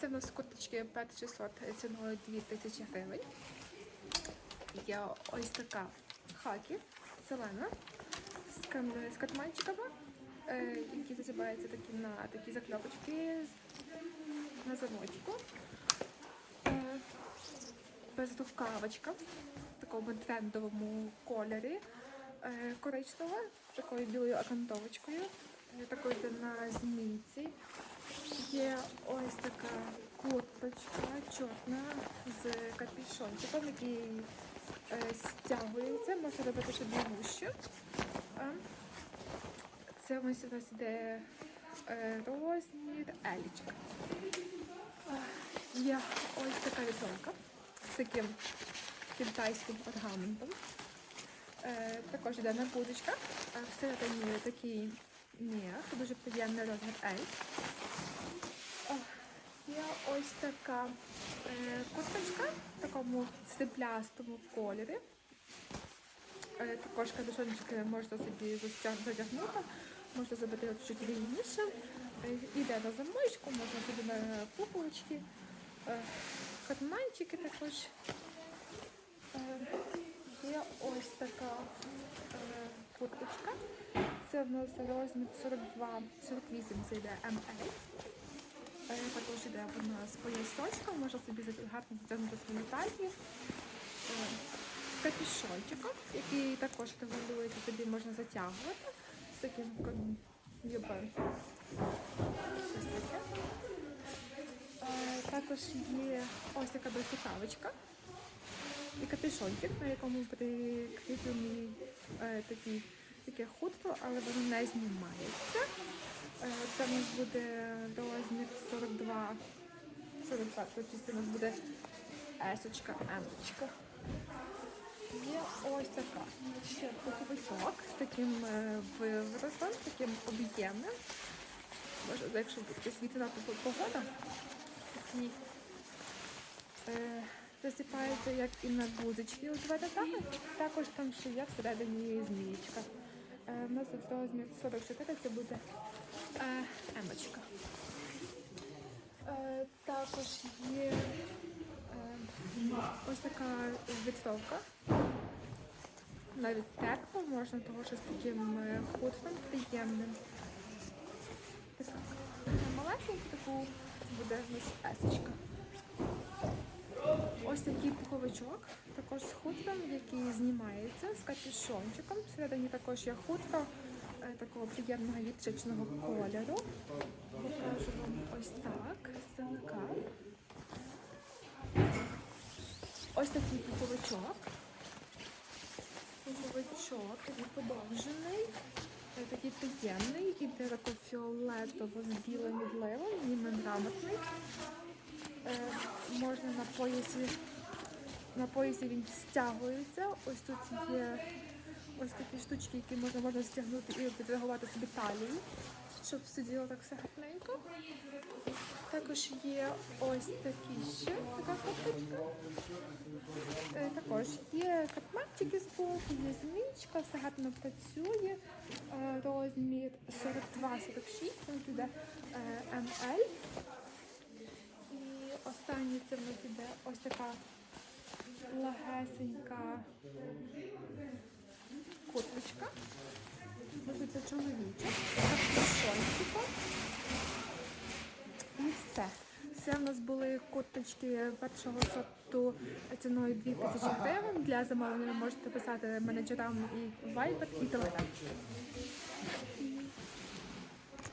Це в нас курточки 5600 ціною 2000 гривень. Є ось така хакі, зелена, з, катманчиками, е, які зазиваються такі на такі закльопочки на замочку. Е, безрукавочка в такому трендовому кольорі е, коричнева, такою білою окантовочкою, е, такою на змійці. Є ось така курточка чорна з капюшончиком, який е, стягується, можна робити собі гущу. Е, Це ось у нас іде е, розмір елічка. Є ось така вітонка з таким китайським орнаментом. Е, також йде на будочках. Е, всередині такий м'ях, дуже приємний розмір L. Є ось така е, курточка в такому степлястому кольорі. Е, також капюшончики можна собі затягнути, можна зробити чуть рівніше. Е, Іде на замочку, можна собі на пуговички. Е, Карманчики також. Е, Є ось така е, курточка. Це в нас розмір 42-48, це йде ML. Е, Також йде вона з поясочком, можна собі гарно затягнути свою талію. Е, З капюшончиком, який також регулюється, собі можна затягувати. З таким таке. Е, Також є ось така безрукавочка і капюшончик, на якому прикріплений е, такий, таке хутро, але воно не знімається. Е, це в нас буде розмір 42, 42, тобто у нас буде есочка, емочка. Є ось така ще пуховичок з таким е, виворотом, таким об'ємним. Може, якщо буде світла погода, такий е, засипається як і на вузочки у два деталі. Також там ще є всередині змієчка. Е, в нас тут розмір 44, це буде е, емочка. Е, також є е, ось така відстовка. Навіть тепло можна, того що з таким е, хутром приємним. Така маленьку таку буде в нас есочка. Ось такий пуховичок, також з хутром, який знімається з капюшончиком. Всередині також є хутро е, такого приємного вітричного кольору. Покажу вам ось так, здалека. Ось такий пуховичок. Пуховичок, подовжений, е, такий приємний, іде тако фіолетово з білим відливом, ніби грамотний. Е, можна на поясі. На поясі він стягується. Ось тут є ось такі штучки, які можна, можна стягнути і підрегувати собі талію, щоб сиділо так все гарненько. Також є ось такі ще така кофточка. Е, Також є катманчики з боку, є змічка, все гарно працює. Е, Розмір 42-46, тут іде. І останній це в нас іде ось така легесенька курточка. Це чоловіча, з. І все. Це в нас були курточки першого сорту ціною 2000 гривень. Для замовлення можете писати менеджерам і Viber, і Telegram.